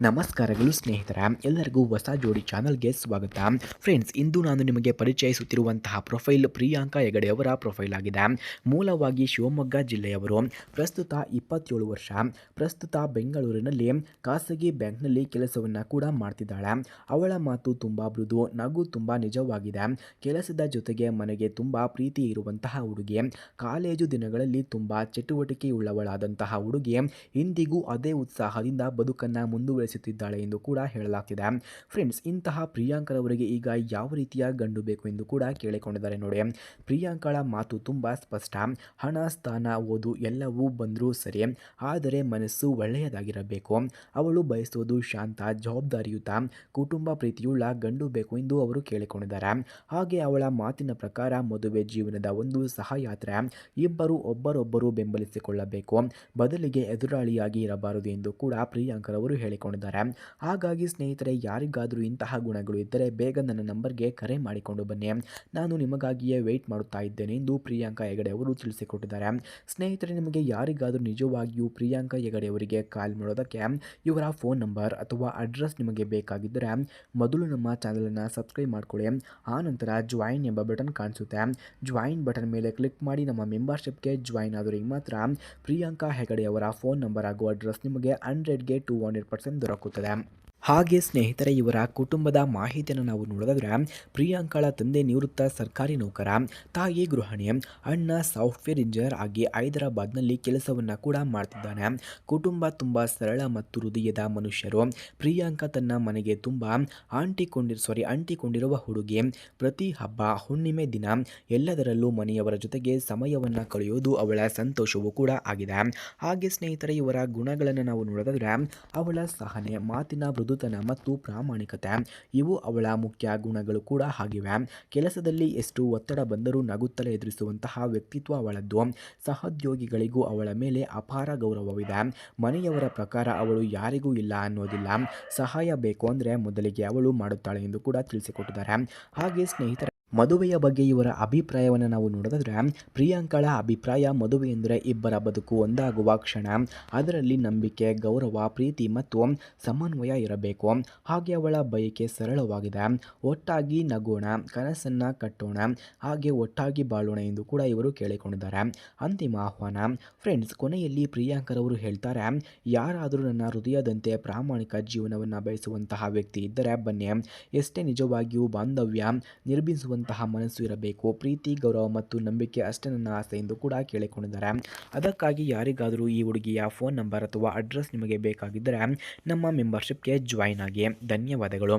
ನಮಸ್ಕಾರಗಳು ಸ್ನೇಹಿತರ, ಎಲ್ಲರಿಗೂ ಹೊಸ ಜೋಡಿ ಚಾನಲ್ಗೆ ಸ್ವಾಗತ. ಫ್ರೆಂಡ್ಸ್, ಇಂದು ನಾನು ನಿಮಗೆ ಪರಿಚಯಿಸುತ್ತಿರುವಂತಹ ಪ್ರೊಫೈಲ್ ಪ್ರಿಯಾಂಕಾ ಹೆಗಡೆ ಅವರ ಪ್ರೊಫೈಲ್ ಆಗಿದೆ. ಮೂಲವಾಗಿ ಶಿವಮೊಗ್ಗ ಜಿಲ್ಲೆಯವರು ಪ್ರಸ್ತುತ ಇಪ್ಪತ್ತೇಳು ವರ್ಷ, ಪ್ರಸ್ತುತ ಬೆಂಗಳೂರಿನಲ್ಲಿ ಖಾಸಗಿ ಬ್ಯಾಂಕ್ನಲ್ಲಿ ಕೆಲಸವನ್ನು ಕೂಡ ಮಾಡ್ತಿದ್ದಾಳೆ. ಅವಳ ಮಾತು ತುಂಬ ಮೃದು, ನಗು ತುಂಬ ನಿಜವಾಗಿದೆ. ಕೆಲಸದ ಜೊತೆಗೆ ಮನೆಗೆ ತುಂಬ ಪ್ರೀತಿ ಇರುವಂತಹ ಹುಡುಗಿ, ಕಾಲೇಜು ದಿನಗಳಲ್ಲಿ ತುಂಬ ಚಟುವಟಿಕೆಯುಳ್ಳವಳಾದಂತಹ ಹುಡುಗಿ, ಇಂದಿಗೂ ಅದೇ ಉತ್ಸಾಹದಿಂದ ಬದುಕನ್ನು ಮುಂದುವರಿಸುತ್ತಿದ್ದಾಳೆ ಎಂದು ಕೂಡ ಹೇಳಲಾಗ್ತಿದೆ. ಫ್ರೆಂಡ್ಸ್, ಇಂತಹ ಪ್ರಿಯಾಂಕರವರಿಗೆ ಈಗ ಯಾವ ರೀತಿಯ ಗಂಡು ಬೇಕು ಎಂದು ಕೂಡ ಕೇಳಿಕೊಂಡಿದ್ದಾರೆ ನೋಡಿ. ಪ್ರಿಯಾಂಕಳ ಮಾತು ತುಂಬ ಸ್ಪಷ್ಟ. ಹಣ, ಸ್ಥಾನ, ಓದು ಎಲ್ಲವೂ ಬಂದರೂ ಸರಿ. ಆದರೆ ಮನಸ್ಸು ಒಳ್ಳೆಯದಾಗಿರಬೇಕು. ಅವಳು ಬಯಸೋದು ಶಾಂತ, ಜವಾಬ್ದಾರಿಯುತ, ಕುಟುಂಬ ಪ್ರೀತಿಯುಳ್ಳ ಗಂಡು ಬೇಕು ಎಂದು ಅವರು ಕೇಳಿಕೊಂಡಿದ್ದಾರೆ. ಹಾಗೆ ಅವಳ ಮಾತಿನ ಪ್ರಕಾರ ಮದುವೆ ಜೀವನದ ಒಂದು ಸಹಯಾತ್ರೆ. ಇಬ್ಬರು ಒಬ್ಬರೊಬ್ಬರು ಬೆಂಬಲಿಸಿಕೊಳ್ಳಬೇಕು. ಬದಲಿಗೆ ಎದುರಾಳಿಯಾಗಿ ಇರಬಾರದು ಎಂದು ಕೂಡ ಪ್ರಿಯಾಂಕರವರು ಹೇಳಿಕೊಂಡಿದ್ದಾರೆ. ಹಾಗಾಗಿ ಸ್ನೇಹಿತರೆ, ಯಾರಿಗಾದರೂ ಇಂತಹ ಗುಣಗಳು ಇದ್ದರೆ ಬೇಗ ನನ್ನ ನಂಬರ್ಗೆ ಕರೆ ಮಾಡಿಕೊಂಡು ಬನ್ನಿ. ನಾನು ನಿಮಗಾಗಿಯೇ ವೆಯ್ಟ್ ಮಾಡುತ್ತಾ ಇದ್ದೇನೆ ಎಂದು ಪ್ರಿಯಾಂಕಾ ಹೆಗಡೆ ಅವರು ತಿಳಿಸಿಕೊಟ್ಟಿದ್ದಾರೆ. ಸ್ನೇಹಿತರೆ, ನಿಮಗೆ ಯಾರಿಗಾದರೂ ನಿಜವಾಗಿಯೂ ಪ್ರಿಯಾಂಕಾ ಹೆಗಡೆ ಅವರಿಗೆ ಕಾಲ್ ಮಾಡೋದಕ್ಕೆ ಇವರ ಫೋನ್ ನಂಬರ್ ಅಥವಾ ಅಡ್ರೆಸ್ ನಿಮಗೆ ಬೇಕಾಗಿದ್ದರೆ ಮೊದಲು ನಮ್ಮ ಚಾನಲನ್ನು ಸಬ್ಸ್ಕ್ರೈಬ್ ಮಾಡಿಕೊಳ್ಳಿ. ಆ ನಂತರ ಜಾಯಿನ್ ಎಂಬ ಬಟನ್ ಕಾಣಿಸುತ್ತೆ. ಜಾಯಿನ್ ಬಟನ್ ಮೇಲೆ ಕ್ಲಿಕ್ ಮಾಡಿ ನಮ್ಮ ಮೆಂಬರ್ಶಿಪ್ಗೆ ಜಾಯಿನ್ ಆದರೆ ಮಾತ್ರ ಪ್ರಿಯಾಂಕಾ ಹೆಗಡೆ ಅವರ ಫೋನ್ ನಂಬರ್ ಹಾಗೂ ಅಡ್ರೆಸ್ ನಿಮಗೆ ಹಂಡ್ರೆಡ್ಗೆ to hundred percent roku teda. ಹಾಗೆ ಸ್ನೇಹಿತರೆ, ಇವರ ಕುಟುಂಬದ ಮಾಹಿತಿಯನ್ನು ನಾವು ನೋಡಿದ್ರೆ, ಪ್ರಿಯಾಂಕಳ ತಂದೆ ನಿವೃತ್ತ ಸರ್ಕಾರಿ ನೌಕರ, ತಾಯಿ ಗೃಹಿಣಿ, ಅಣ್ಣ ಸಾಫ್ಟ್ವೇರ್ ಇಂಜಿನಿಯರ್ ಆಗಿ ಹೈದರಾಬಾದ್ನಲ್ಲಿ ಕೆಲಸವನ್ನು ಕೂಡ ಮಾಡ್ತಿದ್ದಾನೆ. ಕುಟುಂಬ ತುಂಬ ಸರಳ ಮತ್ತು ಹೃದಯದ ಮನುಷ್ಯರು. ಪ್ರಿಯಾಂಕಾ ತನ್ನ ಮನೆಗೆ ತುಂಬ ಅಂಟಿಕೊಂಡಿರು ಸಾರಿ ಅಂಟಿಕೊಂಡಿರುವ ಹುಡುಗಿ. ಪ್ರತಿ ಹಬ್ಬ, ಹುಣ್ಣಿಮೆ ದಿನ ಎಲ್ಲದರಲ್ಲೂ ಮನೆಯವರ ಜೊತೆಗೆ ಸಮಯವನ್ನು ಕಳೆಯೋದು ಅವಳ ಸಂತೋಷವೂ ಕೂಡ ಆಗಿದೆ. ಹಾಗೆ ಸ್ನೇಹಿತರೆ, ಇವರ ಗುಣಗಳನ್ನು ನಾವು ನೋಡಿದ್ರೆ, ಅವಳ ಸಹನೆ, ಮಾತಿನ ಮೃದುತನ ಮತ್ತು ಪ್ರಾಮಾಣಿಕತೆ. ಇವು ಅವಳ ಮುಖ್ಯ ಗುಣಗಳು ಕೂಡ ಆಗಿವೆ. ಕೆಲಸದಲ್ಲಿ ಎಷ್ಟು ಒತ್ತಡ ಬಂದರೂ ನಗುತ್ತಲೇ ಎದುರಿಸುವಂತಹ ವ್ಯಕ್ತಿತ್ವ ಅವಳದ್ದು. ಸಹೋದ್ಯೋಗಿಗಳಿಗೂ ಅವಳ ಮೇಲೆ ಅಪಾರ ಗೌರವವಿದೆ. ಮನೆಯವರ ಪ್ರಕಾರ ಅವಳು ಯಾರಿಗೂ ಇಲ್ಲ ಅನ್ನೋದಿಲ್ಲ. ಸಹಾಯ ಬೇಕು ಅಂದರೆ ಮೊದಲಿಗೆ ಅವಳು ಮಾಡುತ್ತಾಳೆ ಎಂದು ಕೂಡ ತಿಳಿಸಿಕೊಟ್ಟಿದ್ದಾರೆ. ಹಾಗೆ ಸ್ನೇಹಿತರ ಮದುವೆಯ ಬಗ್ಗೆ ಇವರ ಅಭಿಪ್ರಾಯವನ್ನು ನಾವು ನೋಡೋದಾದ್ರೆ ಪ್ರಿಯಾಂಕಳ ಅಭಿಪ್ರಾಯ ಮದುವೆ ಎಂದರೆ ಇಬ್ಬರ ಬದುಕು ಒಂದಾಗುವ ಕ್ಷಣ. ಅದರಲ್ಲಿ ನಂಬಿಕೆ, ಗೌರವ, ಪ್ರೀತಿ ಮತ್ತು ಸಮನ್ವಯ ಇರಬೇಕು. ಹಾಗೆ ಅವಳ ಬಯಕೆ ಸರಳವಾಗಿದೆ. ಒಟ್ಟಾಗಿ ನಗೋಣ, ಕನಸನ್ನು ಕಟ್ಟೋಣ, ಹಾಗೆ ಒಟ್ಟಾಗಿ ಬಾಳೋಣ ಎಂದು ಕೂಡ ಇವರು ಕೇಳಿಕೊಂಡಿದ್ದಾರೆ. ಅಂತಿಮ ಆಹ್ವಾನ. ಫ್ರೆಂಡ್ಸ್, ಕೊನೆಯಲ್ಲಿ ಪ್ರಿಯಾಂಕರವರು ಹೇಳ್ತಾರೆ, ಯಾರಾದರೂ ನನ್ನ ಹೃದಯದಂತೆ ಪ್ರಾಮಾಣಿಕ ಜೀವನವನ್ನು ಬಯಸುವಂತಹ ವ್ಯಕ್ತಿ ಇದ್ದರೆ ಬನ್ನಿ. ಎಷ್ಟೇ ನಿಜವಾಗಿಯೂ ಬಾಂಧವ್ಯ ನಿರ್ಮಿಸುವಂತಹ ಮನಸ್ಸು ಇರಬೇಕು. ಪ್ರೀತಿ, ಗೌರವ ಮತ್ತು ನಂಬಿಕೆ ಅಷ್ಟೇ ನನ್ನ ಆಸೆ ಎಂದು ಕೂಡ ಕೇಳಿಕೊಂಡಿದ್ದಾರೆ. ಅದಕ್ಕಾಗಿ ಯಾರಿಗಾದರೂ ಈ ಹುಡುಗಿಯ ಫೋನ್ ನಂಬರ್ ಅಥವಾ ಅಡ್ರೆಸ್ ನಿಮಗೆ ಬೇಕಾಗಿದ್ದರೆ ನಮ್ಮ ಮೆಂಬರ್ಶಿಪ್ಗೆ ಜಾಯ್ನ್ ಆಗಿ. ಧನ್ಯವಾದಗಳು.